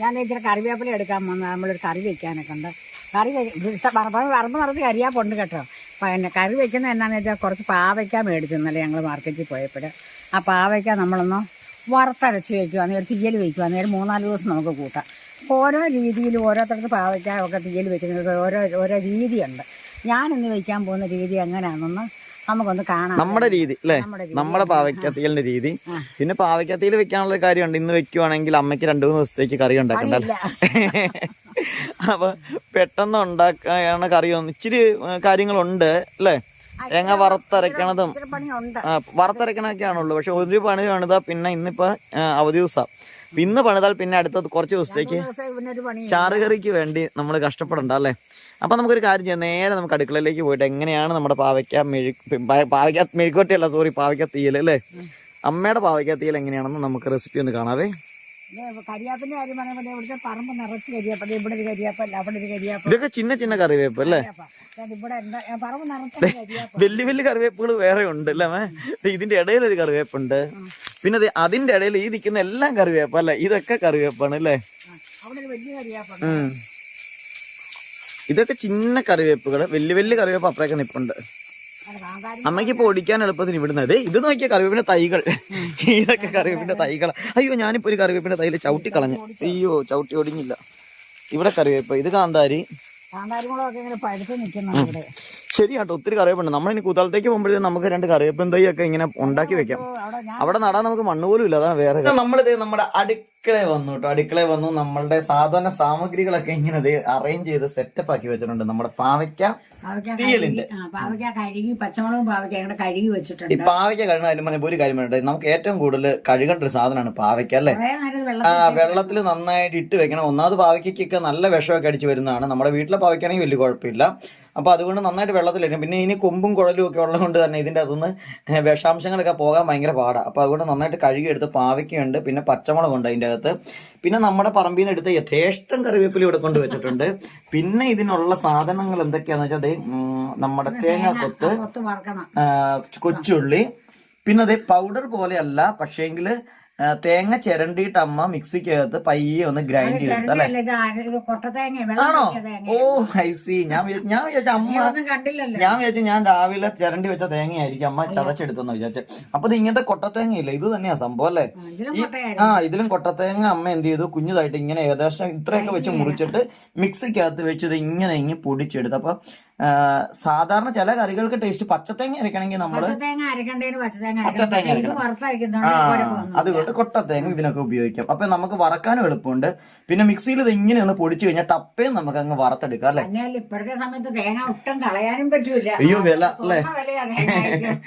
ഞാൻ ഇച്ചിരി കറിവേപ്പില എടുക്കാൻ വന്ന നമ്മളൊരു കറി വെക്കാനൊക്കെ ഉണ്ട്. കറി പറമ്പ് പറമ്പ് നിറച്ച് കരിയാപ്പുണ്ട് കേട്ടോ. പിന്നെ കറി വെക്കുന്നത് എന്നാന്ന് വെച്ചാൽ കുറച്ച് പാവയ്ക്ക മേടിച്ചു ഇന്നലെ ഞങ്ങൾ മാർക്കറ്റിൽ പോയപ്പോൾ ആ പാവയ്ക്ക നമ്മളൊന്ന് വറുത്തരച്ച് വെക്കുക ഒരു തീയൽ വെക്കുക ഒരു മൂന്നാൽ ദിവസം നമുക്ക് കൂട്ടാം. ഓരോ രീതിയിൽ ഓരോരുത്തർക്ക് പാവയ്ക്ക ഒക്കെ തീയൽ വെക്കുന്നത് ഓരോ ഓരോ രീതിയുണ്ട്. ഞാനിന്ന് വയ്ക്കാൻ പോകുന്ന രീതി എങ്ങനെയാണെന്ന് നമുക്കൊന്ന് കാണാം. നമ്മുടെ രീതി അല്ലേ? നമ്മുടെ പാവയ്ക്കത്തിയലിന്റെ രീതി. പിന്നെ പാവയ്ക്കത്തിയിൽ വെക്കാനുള്ള കാര്യമുണ്ട് ഇന്ന് വെക്കുവാണെങ്കിൽ അമ്മയ്ക്ക് രണ്ടു മൂന്ന് ദിവസത്തേക്ക് കറി ഉണ്ടാക്കണ്ടല്ലോ. അപ്പൊ പെട്ടെന്ന് ഉണ്ടാക്കാണ് കറി ഇച്ചിരി കാര്യങ്ങളുണ്ട് അല്ലേ? തേങ്ങ വറുത്തരക്കണതും ഇച്ചിരി പണിയുണ്ട് ആ, വറുത്തരക്കണൊക്കെ ആണുള്ളൂ പക്ഷെ ഒരു പണി പണിതാ പിന്നെ ഇന്നിപ്പോ അവധി ദിവസം. ഇന്ന് പണിതാൽ പിന്നെ അടുത്ത കുറച്ച് ദിവസത്തേക്ക് ചാറുകറിക്ക് വേണ്ടി നമ്മൾ കഷ്ടപ്പെടണ്ട അല്ലേ? അപ്പൊ നമുക്കൊരു കാര്യം ചെയ്യാം. നേരെ നമുക്ക് അടുക്കളയിലേക്ക് പോയിട്ട് എങ്ങനെയാണ് നമ്മുടെ പാവയ്ക്ക മെഴു പ- പാവയ്ക്ക മെഴുക്കോട്ടയല്ല സോറി പാവയ്ക്ക തീയൽ അല്ലേ? അമ്മയുടെ പാവയ്ക്ക തീയൽ എങ്ങനെയാണെന്ന് നമുക്ക് റെസിപ്പി ഒന്ന് കാണാവേ. കരിയാപ്പിന്റെ കാര്യം പറയുമ്പോൾ ഇവിടുത്തെ പറമ്പ് നിറച്ച് കരിയാപ്പ ഇവിടെ ഒരു കരിയാപ്പല്ല അവിടെ ഒരു കരിയാപ്പ. ഇതൊക്കെ ചിന്ന ചിന്ന കറിവേപ്പ് അല്ലേ? വലിയ വലിയ കറിവേപ്പുകൾ വേറെ ഉണ്ട് അല്ലേ ഇതിന്റെ ഇടയിൽ ഒരു കറിവേപ്പുണ്ട്. പിന്നെ അതിന്റെ ഇടയിൽ ഈ നിൽക്കുന്ന എല്ലാം കറിവേപ്പ് അല്ലേ? ഇതൊക്കെ കറിവേപ്പാണ് അല്ലേ? അവിടെ ഒരു വലിയ കരിയാപ്പുണ്ട് ഉം. ഇതൊക്കെ ചിന്ന കറിവേപ്പുകൾ വലിയ വലിയ കറിവേപ്പ് അപ്പുറയൊക്കെ നിപ്പുണ്ട്. അമ്മയ്ക്ക് ഇപ്പൊ ഓടിക്കാൻ എളുപ്പത്തിന് ഇവിടുന്ന്. അതെ ഇത് നോക്കിയ കറിവേപ്പിന്റെ തൈകൾ. ഇതൊക്കെ കറിവേപ്പിന്റെ തൈകൾ അയ്യോ ഞാനിപ്പോ ഒരു കറിവേപ്പിന്റെ തൈൽ ചവിട്ടി കളഞ്ഞു. അയ്യോ ചവിട്ടി ഒടിഞ്ഞില്ല. ഇവിടെ കറിവേപ്പ് ഇത് കാന്താരി. ശരിയാട്ടോ ഒത്തിരി കറിവേപ്പുണ്ട്. നമ്മളിനി കുതാലത്തേക്ക് പോകുമ്പോഴത്തേക്കും നമുക്ക് രണ്ട് കറിവേപ്പൻ തൈ ഒക്കെ ഇങ്ങനെ ഉണ്ടാക്കി വെക്കാം. അവിടെ നടാൻ നമുക്ക് മണ്ണ് പോലും ഇല്ല. അതാണ് വേറെ നമ്മളിത് നമ്മുടെ അടുക്കളയിൽ വന്നു കേട്ടോ അടുക്കളയിൽ വന്നു. നമ്മളുടെ സാധന സാമഗ്രികളൊക്കെ ഇങ്ങനെ അറേഞ്ച് ചെയ്ത് സെറ്റപ്പ് ആക്കി വെച്ചിട്ടുണ്ട്. നമ്മുടെ പാവയ്ക്ക പാവയ്ക്ക തീയലുണ്ട്. പാവയ്ക്ക കഴുകി പച്ചമുളകും പാവയ്ക്ക ഇവിടെ കഴുകി ഈ വെച്ചിട്ടുണ്ട് പാവയ്ക്ക ഒരു കാര്യം വേണ്ടത് നമുക്ക് ഏറ്റവും കൂടുതൽ കഴുകേണ്ട ഒരു സാധനമാണ് പാവയ്ക്ക അല്ലേ? ആ വെള്ളത്തിൽ നന്നായിട്ട് ഇട്ട് വെക്കണം. ഒന്നാമത് പാവയ്ക്കൊക്കെ നല്ല വിഷമൊക്കെ അടിച്ച് വരുന്നതാണ്. നമ്മുടെ വീട്ടിലെ പാവയ്ക്കാണെങ്കിൽ വലിയ കുഴപ്പമില്ല. അപ്പൊ അതുകൊണ്ട് നന്നായിട്ട് വെള്ളത്തിലിരിക്കും പിന്നെ ഇനി കൊമ്പും കുഴലും ഒക്കെ ഉള്ളത് കൊണ്ട് തന്നെ ഇതിന്റെ അകത്തുനിന്ന് വിഷാംശങ്ങളൊക്കെ പോകാൻ ഭയങ്കര പാടാണ് അപ്പോൾ അതുകൊണ്ട് നന്നായിട്ട് കഴുകിയെടുത്ത് പാവയ്ക്കുണ്ട് പിന്നെ പച്ചമുളകുണ്ട് അതിന്റെ അകത്ത്. പിന്നെ നമ്മുടെ പറമ്പിൽ നിന്ന് എടുത്ത യഥേഷ്ടം കറിവേപ്പില ഇവിടെ കൊണ്ട് വെച്ചിട്ടുണ്ട്. പിന്നെ ഇതിനുള്ള സാധനങ്ങൾ എന്തൊക്കെയാന്ന് വെച്ചാൽ അതേ നമ്മുടെ തേങ്ങ കൊത്ത് കൊച്ചുള്ളി. പിന്നെ അതേ പൗഡർ പോലെയല്ല പക്ഷേങ്കിൽ തേങ്ങ ചിരണ്ടിയിട്ട് അമ്മ മിക്സിക്കകത്ത് പയ്യെ ഒന്ന് ഗ്രൈൻഡ് ചെയ്തിട്ട് അല്ലെ? ആണോ? ഓ ഐ സി ഞാൻ ഞാൻ വിചാരിച്ച അമ്മ ഞാൻ വിചാരിച്ചു ഞാൻ രാവിലെ ചിരണ്ടി വെച്ച തേങ്ങയായിരിക്കും അമ്മ ചതച്ചെടുത്തെന്ന് വിചാരിച്ചു. അപ്പൊ ഇത് ഇങ്ങനത്തെ കൊട്ടത്തേങ്ങ ഇല്ല ഇത് തന്നെയാ സംഭവം അല്ലേ? ആ, ഇതിലും കൊട്ടത്തേങ്ങ അമ്മ എന്ത് ചെയ്തു? കുഞ്ഞുതായിട്ട് ഇങ്ങനെ ഏകദേശം ഇത്രയൊക്കെ വെച്ച് മുറിച്ചിട്ട് മിക്സിക്കകത്ത് വെച്ചത് ഇങ്ങനെ ഇങ്ങനെ പൊടിച്ചെടുത്ത്. അപ്പൊ സാധാരണ ചില കറികൾക്ക് ടേസ്റ്റ് പച്ചത്തേങ്ങ അരക്കണമെങ്കിൽ നമ്മൾ പച്ചത്തേങ്ങ അതുകൊണ്ട് കൊട്ടത്തേങ്ങ ഇതിനൊക്കെ ഉപയോഗിക്കാം. അപ്പൊ നമുക്ക് വറക്കാനും എളുപ്പമുണ്ട്. പിന്നെ മിക്സിയിൽ ഇത് ഇങ്ങനെ ഒന്ന് പൊടിച്ചു കഴിഞ്ഞാൽ ടപ്പയും നമുക്ക് അങ്ങ് വറുത്തെടുക്കാം അല്ലെ? ഇപ്പോഴത്തെ സമയത്ത് തേങ്ങ ഒട്ടും കളയാനും പറ്റൂല. അയ്യോ, വില, അല്ലേ?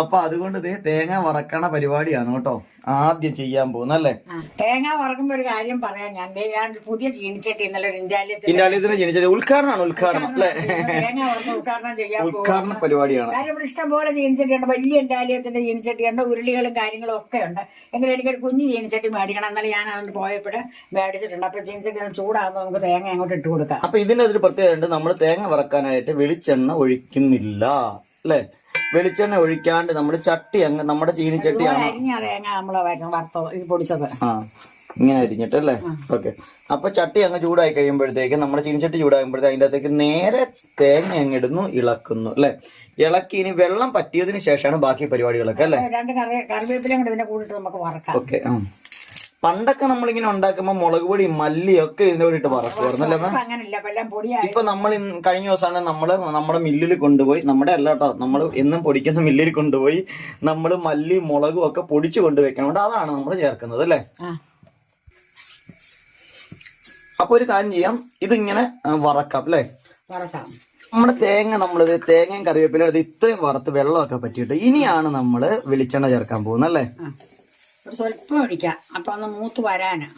അപ്പൊ അതുകൊണ്ട് തേങ്ങ വറക്കണ പരിപാടിയാണ് കേട്ടോ. ആദ്യം ചെയ്യാൻ പോകുന്നത് അല്ലേ തേങ്ങ വറക്കുമ്പോ ഒരു കാര്യം പറയാം. ഞാൻ ഞാൻ പുതിയ ചീനിച്ചട്ടി ഇന്നലെ ഇന്ത്യാലയത്തിൽ ജനിച്ചത് ഉദ്ഘാടനമാണ് ഉദ്ഘാടനം അല്ലെ? തേങ്ങ വറുത്ത് ഉദ്ഘാടനം ചെയ്യാൻ ഉദ്ഘാടന പരിപാടിയാണ്. കാര്യം ഇവിടെ ഇഷ്ടം പോലെ ചീനിച്ചട്ടിയുണ്ട് വലിയ ഇന്ത്യാലയത്തിന്റെ ചീനിച്ചട്ടിയുണ്ട് ഉരുളികളും കാര്യങ്ങളും ഒക്കെ ഉണ്ട്. എങ്കിലും എനിക്കൊരു കുഞ്ഞു ചീനിച്ചട്ടി മേടിക്കണം. എന്നാലും ഞാൻ അതുകൊണ്ട് പോയപ്പോഴും മേടിച്ചിട്ടുണ്ട്. അപ്പൊ ചീനിച്ചട്ടി ചൂടാകുമ്പോൾ നമുക്ക് തേങ്ങ അങ്ങോട്ട് ഇട്ട് കൊടുക്കാം. അപ്പൊ ഇതിനൊരു പ്രത്യേകത ഉണ്ട്. നമ്മൾ തേങ്ങ വറക്കാനായിട്ട് വെളിച്ചെണ്ണ ഒഴിക്കുന്നില്ല അല്ലെ? വെളിച്ചെണ്ണ ഒഴിക്കാണ്ട് നമ്മുടെ ചട്ടി അങ്ങ് നമ്മുടെ ചീനിച്ചട്ടിയാണ് ആ ഇങ്ങനെ അരിഞ്ഞിട്ട് അല്ലേ ഓക്കെ. അപ്പൊ ചട്ടി അങ്ങ് ചൂടായി കഴിയുമ്പോഴത്തേക്ക് നമ്മുടെ ചീനിച്ചട്ടി ചൂടാകുമ്പോഴത്തേക്ക് അതിന്റെ അകത്തേക്ക് നേരെ തേങ്ങ അങ്ങ് ഇടുന്നു ഇളക്കുന്നു അല്ലെ? ഇളക്കി ഇനി വെള്ളം പറ്റിയതിന് ശേഷമാണ് ബാക്കി പരിപാടികളൊക്കെ അല്ലെ? രണ്ട് കറിവേപ്പിലും കൂടെ ഇതിന്റെ കൂടിയിട്ട് നമുക്ക് വറക്കാം. ഓക്കെ പണ്ടൊക്കെ നമ്മളിങ്ങനെ ഉണ്ടാക്കുമ്പോൾ മുളക് പൊടി മല്ലി ഒക്കെ ഇതിന്റെ കൂടെ ഇട്ട് വറക്കുമായിരുന്നു അല്ലേ ഇപ്പൊ നമ്മൾ കഴിഞ്ഞ ദിവസമാണ് നമ്മൾ നമ്മുടെ മില്ലിൽ കൊണ്ടുപോയി നമ്മുടെ അല്ല കേട്ടോ നമ്മൾ എന്നും പൊടിക്കുന്ന മില്ലിൽ കൊണ്ടുപോയി നമ്മൾ മല്ലി മുളകും ഒക്കെ പൊടിച്ചു കൊണ്ടുവയ്ക്കണം അതാണ് നമ്മൾ ചേർക്കുന്നത് അല്ലേ? അപ്പൊ ഒരു കാര്യം ചെയ്യാം ഇതിങ്ങനെ വറക്കാം അല്ലേ? വറക്കാം. നമ്മുടെ തേങ്ങ നമ്മൾ തേങ്ങയും കറിവേപ്പിലും ഇത്രയും വറുത്ത് വെള്ളമൊക്കെ പറ്റിയിട്ട് ഇനിയാണ് നമ്മൾ വെളിച്ചെണ്ണ ചേർക്കാൻ പോകുന്നത് അല്ലേ. ഒരു സ്വല്പം ഒഴിക്കാം അപ്പൊ ഒന്ന് മൂത്ത് വരാനാ.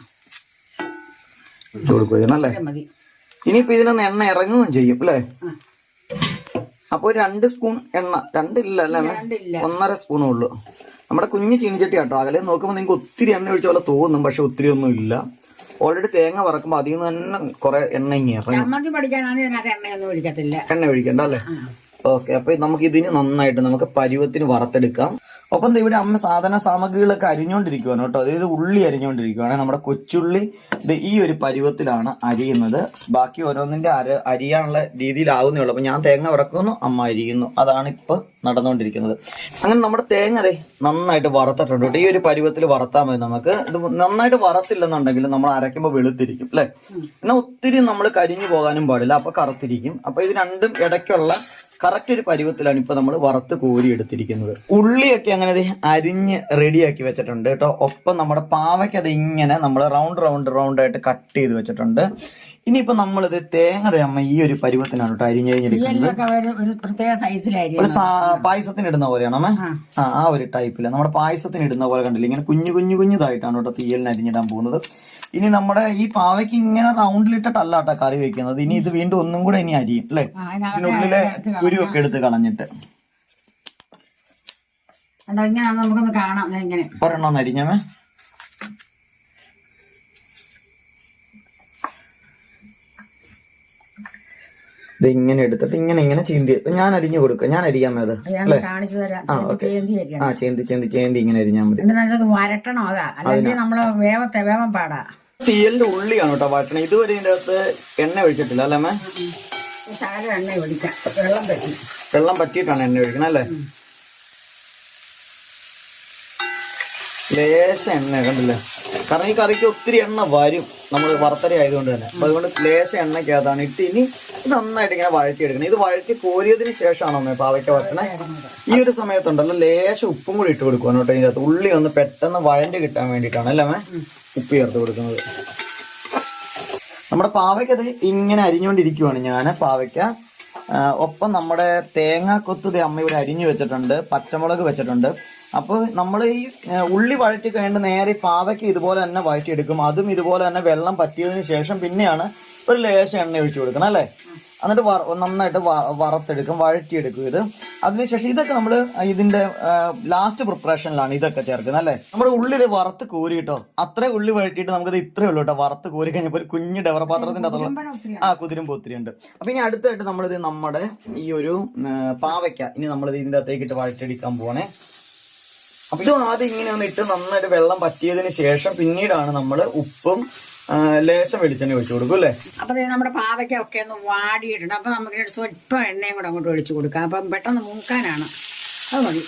മതി. ഇനിയിപ്പോ ഇതിനൊന്ന് എണ്ണ ഇറങ്ങുകയും ചെയ്യും അല്ലേ. അപ്പൊ രണ്ട് സ്പൂൺ എണ്ണ. രണ്ടില്ല അല്ലേ ഒന്നര സ്പൂണേ ഉള്ളൂ. നമ്മുടെ കുഞ്ഞു ചീനിച്ചട്ടി കേട്ടോ അകലെ നോക്കുമ്പോൾ നിങ്ങൾക്ക് ഒത്തിരി എണ്ണ ഒഴിച്ച പോലെ തോന്നും പക്ഷെ ഒത്തിരി ഒന്നും ഇല്ല. ഓൾറെഡി തേങ്ങ വറക്കുമ്പോൾ അതിൽ നിന്ന് തന്നെ കുറെ എണ്ണ ഇങ്ങനെ എണ്ണയൊന്നും ഒഴിക്കത്തില്ല. എണ്ണ ഒഴിക്കണ്ട അല്ലേ. ഓക്കെ അപ്പൊ നമുക്ക് ഇതിന് നന്നായിട്ട് നമുക്ക് പരുവത്തിന് വറുത്തെടുക്കാം. ഒപ്പം ഇവിടെ അമ്മ സാധന സാമഗ്രികളൊക്കെ അരിഞ്ഞുകൊണ്ടിരിക്കുവാണ് കേട്ടോ. അതായത് ഉള്ളി അരിഞ്ഞുകൊണ്ടിരിക്കുവാണ് നമ്മുടെ കൊച്ചുള്ളി ഇത് ഈ ഒരു പരുവത്തിലാണ് അരിയുന്നത്. ബാക്കി ഓരോന്നിന്റെ അര അരിയാനുള്ള രീതിയിലാവുന്നേ ഉള്ളൂ. അപ്പൊ ഞാൻ തേങ്ങ വറക്കുന്നു അമ്മ അരിയുന്നു. അതാണ് ഇപ്പൊ നടന്നുകൊണ്ടിരിക്കുന്നത്. അങ്ങനെ നമ്മുടെ തേങ്ങ അതെ നന്നായിട്ട് വറുത്തിട്ടുണ്ട് കേട്ടോ. ഈ ഒരു പരുവത്തിൽ വറുത്താൽ മതി നമുക്ക്. ഇത് നന്നായിട്ട് വറത്തില്ലെന്നുണ്ടെങ്കിൽ നമ്മൾ അരയ്ക്കുമ്പോൾ വെളുത്തിരിക്കും അല്ലെ? എന്നാൽ ഒത്തിരി നമ്മൾ കരിഞ്ഞു പോകാനും പാടില്ല. അപ്പൊ കറുത്തിരിക്കും. അപ്പൊ ഇത് രണ്ടും ഇടയ്ക്കുള്ള കറക്റ്റ് ഒരു പരുവത്തിലാണ് ഇപ്പൊ നമ്മൾ വറുത്ത് കോരി എടുത്തിരിക്കുന്നത്. ഉള്ളിയൊക്കെ അങ്ങനെ ദേ അരിഞ്ഞ് റെഡിയാക്കി വെച്ചിട്ടുണ്ട് കേട്ടോ. ഒപ്പം നമ്മുടെ പാവയ്ക്ക് അത് ഇങ്ങനെ നമ്മൾ റൗണ്ട് റൗണ്ട് റൗണ്ട് ആയിട്ട് കട്ട് ചെയ്ത് വെച്ചിട്ടുണ്ട്. ഇനിയിപ്പോ നമ്മളിത് തേങ്ങ തേമ്മ അമ്മ ഈ ഒരു പരുവത്തിനാണ് കേട്ടോ അരിഞ്ഞരിഞ്ഞെടുക്കുന്നത് ഒരു പായസത്തിന് ഇടുന്ന പോലെയാണോ അമ്മേ? ആ. ആ ഒരു ടൈപ്പിൽ നമ്മുടെ പായസത്തിന് ഇടുന്ന പോലെ കണ്ടില്ല? ഇങ്ങനെ കുഞ്ഞു കുഞ്ഞു കുഞ്ഞുതായിട്ടാണ് കേട്ടോ തീയലിന് അരിഞ്ഞിടാൻ പോകുന്നത്. ഇനി നമ്മുടെ ഈ പാവയ്ക്ക് ഇങ്ങനെ റൗണ്ടിലിട്ടിട്ടല്ല കേട്ടോ കറി വെക്കുന്നത്. ഇനി ഇത് വീണ്ടും ഒന്നും കൂടെ ഇനി അരിയും അല്ലേ? ഇതിനുള്ളിലെ കുരുവൊക്കെ എടുത്ത് കളഞ്ഞിട്ട്. നമുക്കൊന്ന് കാണാം ഇങ്ങനെ. ഒരെണ്ണം അരിഞ്ഞമേ. ഇത് ഇങ്ങനെ എടുത്തിട്ട് ഇങ്ങനെ ഇങ്ങനെ ചീന്തി. ഇപ്പൊ ഞാൻ അരിഞ്ഞു കൊടുക്കുക ഞാൻ അരിയാമേ മതി അല്ലേ? കാണിച്ചു തരാം. ചേന്തി അരിയണം. ആ ചേന്തി ചേന്തി ചേന്തി ഇങ്ങനെ അരിഞ്ഞാൽ മതി. എന്തിനാ അത് വരട്ടണം അതാ? അല്ലെങ്കിൽ നമ്മൾ വേവത്തെ വേവം പാടാ. തീയലിന്റെ ഉള്ളിയാണ് കേട്ടോ വാട്ടണ ഇതുവരെ ഇതിന്റെ അകത്ത് എണ്ണ ഒഴിച്ചിട്ടില്ല അല്ലേ ശാല എണ്ണ ഒഴിക്കാം. വെള്ളം പറ്റി. വെള്ളം പറ്റിയിട്ടാണ് എണ്ണ ഒഴിക്കണം അല്ലേ? ലേശം എണ്ണ കണ്ടില്ലേ? കാരണം ഈ കറിക്ക് ഒത്തിരി എണ്ണ വരും. നമ്മൾ വറുത്തര ആയതുകൊണ്ട് തന്നെ. അപ്പൊ അതുകൊണ്ട് ലേശം എണ്ണയ്ക്കകത്താണ് ഇട്ട് ഇനി നന്നായിട്ട് ഇങ്ങനെ വഴറ്റിയെടുക്കണം. ഇത് വഴറ്റി കോരിയതിന് ശേഷമാണ് അമ്മേ പാവയ്ക്ക വറ്റണേ ഈ ഒരു സമയത്തുണ്ടല്ലോ ലേശം ഉപ്പും കൂടി ഇട്ട് കൊടുക്കണം കേട്ടോ ഇതിനകത്ത് ഉള്ളി ഒന്ന് പെട്ടെന്ന് വഴണ്ട് കിട്ടാൻ വേണ്ടിയിട്ടാണ് അല്ലേ അമ്മേ? ഉപ്പ് ചേർത്ത് കൊടുക്കുന്നത്. നമ്മുടെ പാവയ്ക്കത് ഇങ്ങനെ അരിഞ്ഞുകൊണ്ടിരിക്കുവാണ്. ഞാൻ പാവയ്ക്ക ഒപ്പം നമ്മുടെ തേങ്ങാക്കൊത്ത് അമ്മ ഇവിടെ അരിഞ്ഞു വെച്ചിട്ടുണ്ട്. പച്ചമുളക് വെച്ചിട്ടുണ്ട്. അപ്പോൾ നമ്മൾ ഈ ഉള്ളി വഴറ്റി കഴിഞ്ഞിട്ട് നേരെ പാവയ്ക്ക് ഇതുപോലെ തന്നെ വഴറ്റിയെടുക്കും. അതും ഇതുപോലെ തന്നെ വെള്ളം പറ്റിയതിന് ശേഷം പിന്നെയാണ് ഒരു ലേശം എണ്ണ ഒഴിച്ചു കൊടുക്കണം അല്ലേ? എന്നിട്ട് നന്നായിട്ട് വറുത്തെടുക്കും വഴറ്റിയെടുക്കും ഇത്. അതിനുശേഷം ഇതൊക്കെ നമ്മൾ ഇതിന്റെ ലാസ്റ്റ് പ്രിപ്പറേഷനിലാണ് ഇതൊക്കെ ചേർക്കുന്നത് അല്ലേ? നമ്മുടെ ഉള്ളി ഇത് വറുത്ത് കോരി കേട്ടോ. അത്രേ ഉള്ളി വഴറ്റിയിട്ട് നമുക്കിത് ഇത്രേ ഉള്ളൂ കേട്ടോ. വറുത്ത് കോരി കഴിഞ്ഞപ്പോൾ ഒരു കുഞ്ഞ് ഡെവറപാത്രത്തിന്റെ പാത്രത്തിന്റെ അകത്തുള്ള ആ കുതിരുമ്പ് ഒത്തിരി ഉണ്ട്. അപ്പൊ ഇനി അടുത്തായിട്ട് നമ്മളിത് നമ്മുടെ ഈ ഒരു പാവയ്ക്ക ഇനി നമ്മളിത് ഇതിന്റെ അകത്തേക്ക് ഇട്ട് വഴറ്റിയെടുക്കാൻ പോണേ അപ്പൊ ഇത് ആദ്യം ഇങ്ങനെ ഒന്ന് ഇട്ട് നന്നായിട്ട് വെള്ളം പറ്റിയതിന് ശേഷം പിന്നീടാണ് നമ്മൾ ഉപ്പും ലേശം വെളിച്ചെണ്ണ ഒഴിച്ചു കൊടുക്കും അല്ലേ? അപ്പൊ നമ്മുടെ പാവയ്ക്ക ഒക്കെ ഒന്ന് വാടിയിട്ടുണ്ട്. അപ്പൊ നമുക്ക് സ്വല്പം എണ്ണയും കൂടെ അങ്ങോട്ട് ഒഴിച്ചു കൊടുക്കാം. അപ്പം പെട്ടെന്ന് മൂക്കാനാണ് അത് മതി.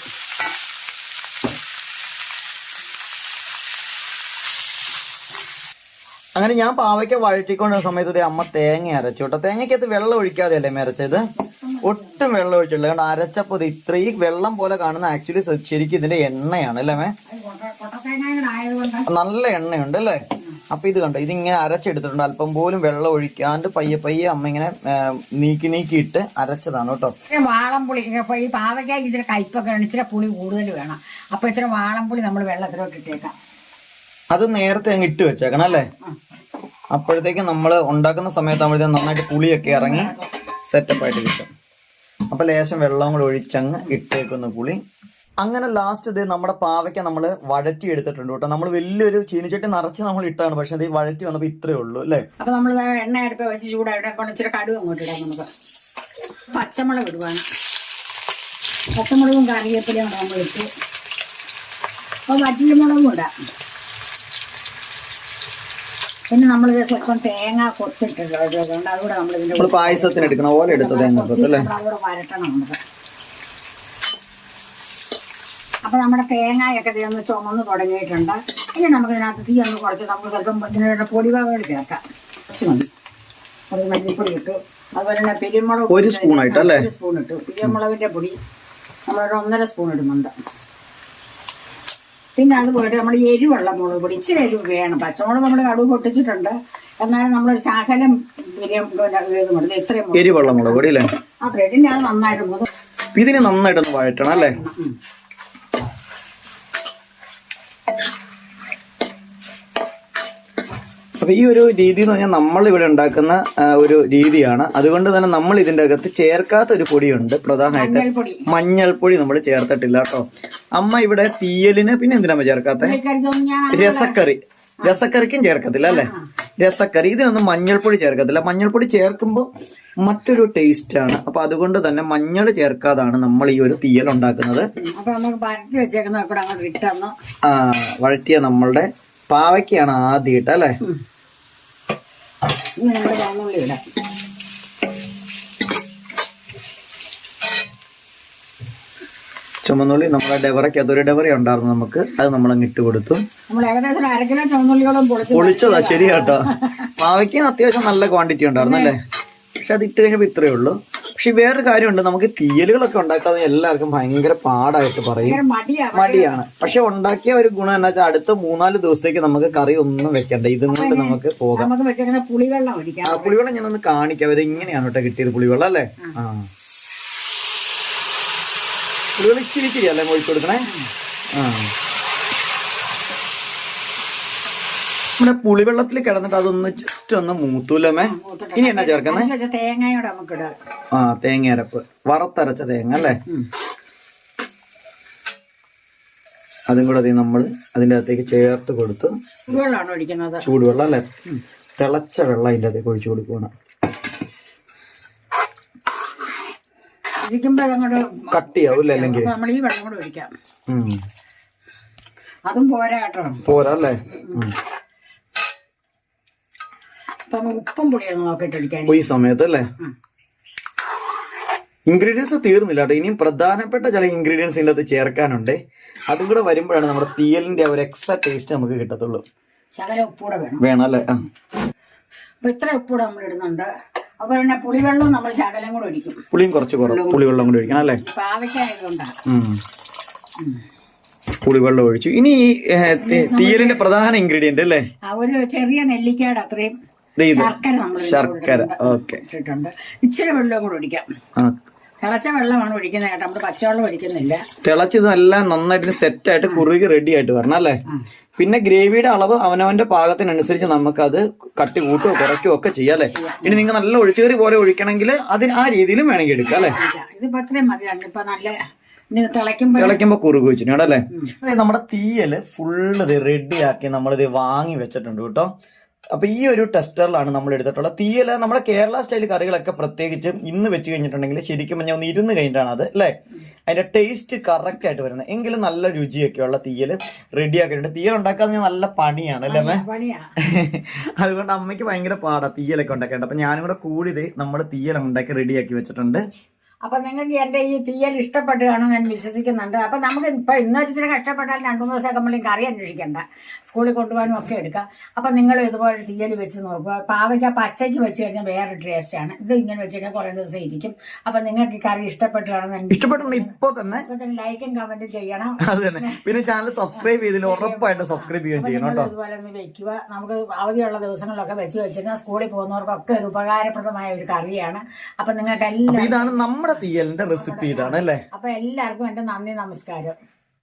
അങ്ങനെ ഞാൻ പാവയ്ക്ക വഴറ്റിക്കൊണ്ടിരുന്ന സമയത്ത് അമ്മ തേങ്ങ അരച്ചു കേട്ടോ. തേങ്ങയ്ക്കകത്ത് വെള്ളം ഒഴിക്കാതെയല്ലേ അരച്ചത്? ഒട്ടും വെള്ളം ഒഴിച്ചില്ല കാരണം അരച്ചപ്പോ ഇത് ഇത്രയും വെള്ളം പോലെ കാണുന്ന ആക്ച്വലി ശരിക്കും ഇതിന്റെ എണ്ണയാണ് അല്ലേ മേ? നല്ല എണ്ണയുണ്ട് അല്ലേ? അപ്പൊ ഇത് കണ്ടോ ഇതിങ്ങനെ അരച്ചെടുത്തിട്ടുണ്ട്. അല്പം പോലും വെള്ളം ഒഴിക്കാണ്ട് പയ്യെ പയ്യെ അമ്മ ഇങ്ങനെ നീക്കി നീക്കി നീക്കിയിട്ട് അരച്ചതാണ് കേട്ടോ. വാളംപുളി ഈ പാവയ്ക്കായി ഇച്ചിരി കയ്പൊക്കെ വേണം ഇച്ചിരി പുളി കൂടുതൽ വേണം. അപ്പൊ ഇച്ചിരി വാളംപുളി നമ്മൾ വെള്ളത്തിലോട്ട് ഇട്ടേക്കാം. അത് നേരത്തെ അങ്ങ് ഇട്ട് വെച്ചേക്കണം അല്ലേ? അപ്പോഴത്തേക്ക് നമ്മൾ ഉണ്ടാക്കുന്ന സമയത്താകുമ്പോഴത്തേക്കും നന്നായിട്ട് പുളിയൊക്കെ ഇറങ്ങി സെറ്റപ്പ് ആയിട്ട് കിട്ടും. അപ്പൊ ലേശം വെള്ളം കൂടെ ഒഴിച്ചങ്ങ് ഇട്ടേക്കുന്ന പുളി. അങ്ങനെ ലാസ്റ്റ് ഇത് നമ്മുടെ പാവയ്ക്ക നമ്മൾ വഴറ്റി എടുത്തിട്ടുണ്ട് കേട്ടോ. നമ്മൾ വലിയൊരു ചീനിച്ചട്ടി നിറച്ച് നമ്മൾ ഇട്ടാണ്. പക്ഷെ ഇത് വഴറ്റി വന്നപ്പോൾ ഇത്രേ ഉള്ളൂ അല്ലേ? അപ്പൊ നമ്മൾ എണ്ണ അടുപ്പ് വെച്ച് ചൂടായിട്ട് ഇച്ചിരി കടുവ് അങ്ങോട്ട് ഇടാം നമുക്ക്. പച്ചമുളക് ഇടുവാണ്. പച്ചമുളകും കറിവേപ്പിലയും നമ്മൾ ഇട്ട് അപ്പൊ വറ്റൽമുളകും ഇടാം. പിന്നെ നമ്മൾ സ്വല്പം തേങ്ങ കൊത്തിട്ടുണ്ട് അതുകൂടെ നമ്മൾ ഇതിന്റെ നമ്മൾ പായസത്തിന് എടുക്കണ പോലെ എടുത്ത തേങ്ങ വരട്ടണം നമുക്ക് അപ്പൊ നമ്മുടെ തേങ്ങയൊക്കെ ഒന്ന് ചുമന്ന് തുടങ്ങിയിട്ടുണ്ട്. ഇനി നമുക്ക് ഇതിനകത്ത് തീ ഒന്ന് കുറച്ച് നമുക്ക് സ്വല്പം ഇതിനുള്ള പൊടിവകകൾ ചേർക്കാം. കുറച്ച് മതി. അത് മല്ലിപ്പൊടി ഇട്ടു. അതുപോലെ തന്നെ പെരുമുളക്? ഒരു സ്പൂൺ ഇട്ടു. പെരുമുളകിന്റെ പൊടി നമ്മളൊരു ഒന്നര സ്പൂൺ ഇടുന്നുണ്ട്. പിന്നെ അത് പോയിട്ട് നമ്മൾ എരിവുള്ള മുളക് പൊടി. ഇച്ചിരി എരിവ് വേണം. പച്ചമുളക് നമ്മൾ കടുവ് പൊട്ടിച്ചിട്ടുണ്ട്. എന്നാലും നമ്മൾ ശാഖലം ഇത്രയും മുളക്. എരിവെള്ള മുളക് പൊടി അല്ലേ? ആ അത് നന്നായിട്ട് ഇതിന് നന്നായിട്ടൊന്ന് വഴറ്റണം അല്ലേ? അപ്പൊ ഈ ഒരു രീതി എന്ന് പറഞ്ഞാൽ നമ്മൾ ഇവിടെ ഉണ്ടാക്കുന്ന ഒരു രീതിയാണ്. അതുകൊണ്ട് തന്നെ നമ്മൾ ഇതിന്റെ അകത്ത് ചേർക്കാത്ത ഒരു പൊടിയുണ്ട്. പ്രധാനമായിട്ട് മഞ്ഞൾപ്പൊടി. നമ്മൾ ചേർത്തിട്ടില്ല കേട്ടോ. അമ്മ ഇവിടെ തീയലിന് പിന്നെ എന്തിനാ ചേർക്കാത്ത? രസക്കറി. രസക്കറിക്കും ചേർക്കത്തില്ല അല്ലേ? രസക്കറി. ഇതിനൊന്നും മഞ്ഞൾപ്പൊടി ചേർക്കത്തില്ല. മഞ്ഞൾപ്പൊടി ചേർക്കുമ്പോൾ മറ്റൊരു ടേസ്റ്റ് ആണ്. അപ്പൊ അതുകൊണ്ട് തന്നെ മഞ്ഞൾ ചേർക്കാതാണ് നമ്മൾ ഈ ഒരു തീയൽ ഉണ്ടാക്കുന്നത്. ആ വഴറ്റിയ നമ്മളുടെ പാവയ്ക്കാണ് ആദ്യം ഇട്ട അല്ലേ ഇനി നമ്മുടെ വാങ്ങുള്ളി ഇടാം. ചുമന്നുള്ളി നമ്മുടെ ഡെവറയ്ക്ക് അതൊരു ഡെവറ ഉണ്ടായിരുന്നു നമുക്ക്. അത് നമ്മൾ അങ്ങ് ഇട്ട് കൊടുത്തു പൊളിച്ചതാ ശരിയാട്ടോ. കേട്ടോ പാവയ്ക്ക് അത്യാവശ്യം നല്ല ക്വാണ്ടിറ്റി ഉണ്ടായിരുന്നു അല്ലേ? പക്ഷെ അത് ഇട്ട് കഴിഞ്ഞപ്പോ ഇത്രയേ ഉള്ളൂ. പക്ഷെ വേറൊരു കാര്യമുണ്ട്. നമുക്ക് തീയലുകളൊക്കെ ഉണ്ടാക്കാതെ എല്ലാവർക്കും ഭയങ്കര പാടായിട്ട് പറയും. മടിയാണ്. പക്ഷെ ഉണ്ടാക്കിയ ഒരു ഗുണം എന്നാ വെച്ചാൽ അടുത്ത മൂന്നാൽ ദിവസത്തേക്ക് നമുക്ക് കറി ഒന്നും വെക്കണ്ട. ഇതും കൊണ്ട് നമുക്ക് പോകാം. ആ പുളിവെള്ളം ഞാനൊന്ന് കാണിക്കാം. ഇത് ഇങ്ങനെയാണ് കേട്ടോ കിട്ടിയത് പുളിവെള്ളം അല്ലേ? ആ. പുളിവെള്ളം ഇച്ചിരി ഇച്ചിരി അല്ലേ ഒഴിച്ചു കൊടുക്കണേ? ആ. നമ്മുടെ പുളിവെള്ളത്തിൽ കിടന്നിട്ട് അതൊന്ന് ജസ്റ്റ് ഒന്ന് മൂത്തൂലമേ ഇനി എന്നാ ചേർക്കുന്നേ? അരച്ച് തേങ്ങയോടെ നമുക്ക് ഇടാം. ആ തേങ്ങ അരപ്പ് വറുത്തരച്ച തേങ്ങ അല്ലേ? അതും കൂടെ നമ്മൾ അതിന്റെ അകത്തേക്ക് ചേർത്ത് കൊടുത്ത് ഒഴിക്കുന്നത്. ചൂടുവെള്ളം അല്ലേ? തിളച്ച വെള്ളം അതിന്റെ അകത്തേക്ക് ഒഴിച്ചു കൊടുക്കുകയാണ് ഇരിക്കുമ്പോ അതങ്ങോട്ട് അല്ലെങ്കിൽ? നമ്മൾ ഈ വെള്ളം കൂടെ ഒഴിക്കാം. അതും പോരാ കേട്ടോ. പോരാ അല്ലേ? ഉം. അപ്പൊ ഉപ്പും പുളിയൊന്ന് നോക്കിയിട്ട് ഒഴിക്കാൻ ഈ സമയത്ത് അല്ലേ? ഇൻഗ്രീഡിയൻസ് തീർന്നില്ല കേട്ടോ. ഇനിയും പ്രധാനപ്പെട്ട ചില ഇൻഗ്രീഡിയൻസ് ഇതിന്റെ അകത്ത് ചേർക്കാനുണ്ട്. അതും കൂടെ വരുമ്പോഴാണ് നമ്മുടെ തീയലിന്റെ ഒരു എക്സ്ട്രാ ടേസ്റ്റ് നമുക്ക് കിട്ടത്തുള്ളൂ. ശകല ഉപ്പൂടെ വേണം. വേണം അല്ലേ? ആ. അപ്പൊ ഇത്ര ഉപ്പൂടെ നമ്മൾ ഇടുന്നുണ്ട്. അപ്പൊ പിന്നെ പുളിവെള്ളം നമ്മൾ ശകലം കൂടെ ഒഴിക്കും. പുളിയും കുറച്ച് കുറവ് പുളിവെള്ളം കൂടി ഒഴിക്കണം അല്ലേ? പാവയ്ക്കായതുകൊണ്ടാണ്. പുളിവെള്ളം ഒഴിച്ചു. ഇനി ഈ ഏ, തി- തീയലിന്റെ പ്രധാന ഇൻഗ്രീഡിയന്റ് അല്ലേ? ആ ഒരു ചെറിയ നെല്ലിക്കയുടെ അത്രയും ദേ ഇത് ശർക്കര നമ്മൾ ശർക്കര. ഓക്കെ. ഇട്ടിട്ടുണ്ട് ഇച്ചിരി വെള്ളം കൂടെ ഒഴിക്കാം. ആ തിളച്ച വെള്ളമാണ് ഒഴിക്കുന്നത് കേട്ടോ. നമ്മൾ പച്ചവെള്ളം ഒഴിക്കുന്നില്ല. തിളച്ചത് എല്ലാം നന്നായിട്ട് സെറ്റ് ആയിട്ട് കുറുകി റെഡി ആയിട്ട് വരണം അല്ലേ? പിന്നെ ഗ്രേവിയുടെ അളവ് അവനവന്റെ പാകത്തിനനുസരിച്ച് നമുക്കത് കട്ടി കൂട്ടുകയോ കുറയ്ക്കുകയോ ഒക്കെ ചെയ്യാം അല്ലേ? ഇനി നിങ്ങൾ നല്ല ഒഴിച്ചേറി പോലെ ഒഴിക്കണമെങ്കിൽ അതിന് ആ രീതിയിലും വേണമെങ്കിൽ എടുക്കാം അല്ലേ? ഇതിപ്പോ അത്രയും മതിയാണ് ഇപ്പൊ നല്ല തിളയ്ക്കുമ്പോ കുറുകു വെച്ചിട്ടുണ്ട് അല്ലേ? അതെ നമ്മുടെ തീയൽ ഫുള്ള് ഇത് റെഡിയാക്കി നമ്മളിത് വാങ്ങി വെച്ചിട്ടുണ്ട് കേട്ടോ. അപ്പൊ ഈ ഒരു ടെസ്റ്ററിലാണ് നമ്മൾ എടുത്തിട്ടുള്ളത്. തീയല നമ്മുടെ കേരള സ്റ്റൈൽ കറികളൊക്കെ പ്രത്യേകിച്ചും ഇന്ന് വെച്ച് കഴിഞ്ഞിട്ടുണ്ടെങ്കിൽ ശരിക്കും ഞാൻ ഒന്ന് ഇരുന്ന് കഴിഞ്ഞിട്ടാണ് അത് അല്ലേ? അതിന്റെ ടേസ്റ്റ് കറക്റ്റ് ആയിട്ട് വരുന്നത്. എങ്കിലും നല്ല രുചിയൊക്കെ രുചിയൊക്കെയുള്ള റെഡി ആക്കിയിട്ടുണ്ട്. തീയൽ ഉണ്ടാക്കാൻ നല്ല പണിയാണ് അല്ലേ അമ്മേ? അതുകൊണ്ട് അമ്മയ്ക്ക് ഭയങ്കര പാടാ തീയലൊക്കെ ഉണ്ടാക്കേണ്ടത്. അപ്പൊ ഞാനും കൂടെ കൂടി ഇത് നമ്മുടെ തീയൽ ഉണ്ടാക്കി റെഡിയാക്കി വെച്ചിട്ടുണ്ട്. അപ്പൊ നിങ്ങൾക്ക് എന്റെ ഈ തീയൽ ഇഷ്ടപ്പെട്ടു കാണും ഞാൻ വിശ്വസിക്കുന്നുണ്ട്. അപ്പൊ നമുക്ക് ഇപ്പൊ ഇന്ന് ഇച്ചിരി കഷ്ടപ്പെട്ടാൽ രണ്ടു മൂന്ന് ദിവസമൊക്കെ നമ്മൾ കറി അന്വേഷിക്കണ്ട. സ്കൂളിൽ കൊണ്ടുപോകാനും ഒക്കെ എടുക്കാം. അപ്പൊ നിങ്ങൾ ഇതുപോലെ തീയൽ വെച്ച് നോക്കുക. പാവയ്ക്ക പച്ചയ്ക്ക് വെച്ച് കഴിഞ്ഞാൽ വേറെ ടേസ്റ്റ് ആണ്. ഇത് ഇങ്ങനെ വെച്ച് കഴിഞ്ഞാൽ കുറെ ദിവസം ഇരിക്കും. അപ്പൊ നിങ്ങൾക്ക് ഈ കറി ഇഷ്ടപ്പെട്ടു കാണും ഇഷ്ടപ്പെട്ടുണ്ട് ഇപ്പൊ തന്നെ. ലൈക്കും കമന്റും ചെയ്യണം. അത് തന്നെ. പിന്നെ ചാനൽ സബ്സ്ക്രൈബ് ചെയ്തില്ല ഉറപ്പായിട്ട് സബ്സ്ക്രൈബ് ചെയ്യുകയും ചെയ്യണം കേട്ടോ. ഇതുപോലെ ഒന്ന് വെക്കുക. നമുക്ക് അവധിയുള്ള ദിവസങ്ങളിലൊക്കെ വെച്ച് വെച്ചിരുന്നാൽ സ്കൂളിൽ പോകുന്നവർക്കൊക്കെ ഒരു ഉപകാരപ്രദമായ ഒരു കറിയാണ്. അപ്പൊ നിങ്ങൾക്ക് എല്ലാം ഇതാണ് നമ്മുടെ തീയലിന്റെ റെസിപ്പി ഇതാണ് അല്ലേ? അപ്പൊ എല്ലാവർക്കും എന്റെ നന്ദി നമസ്കാരം.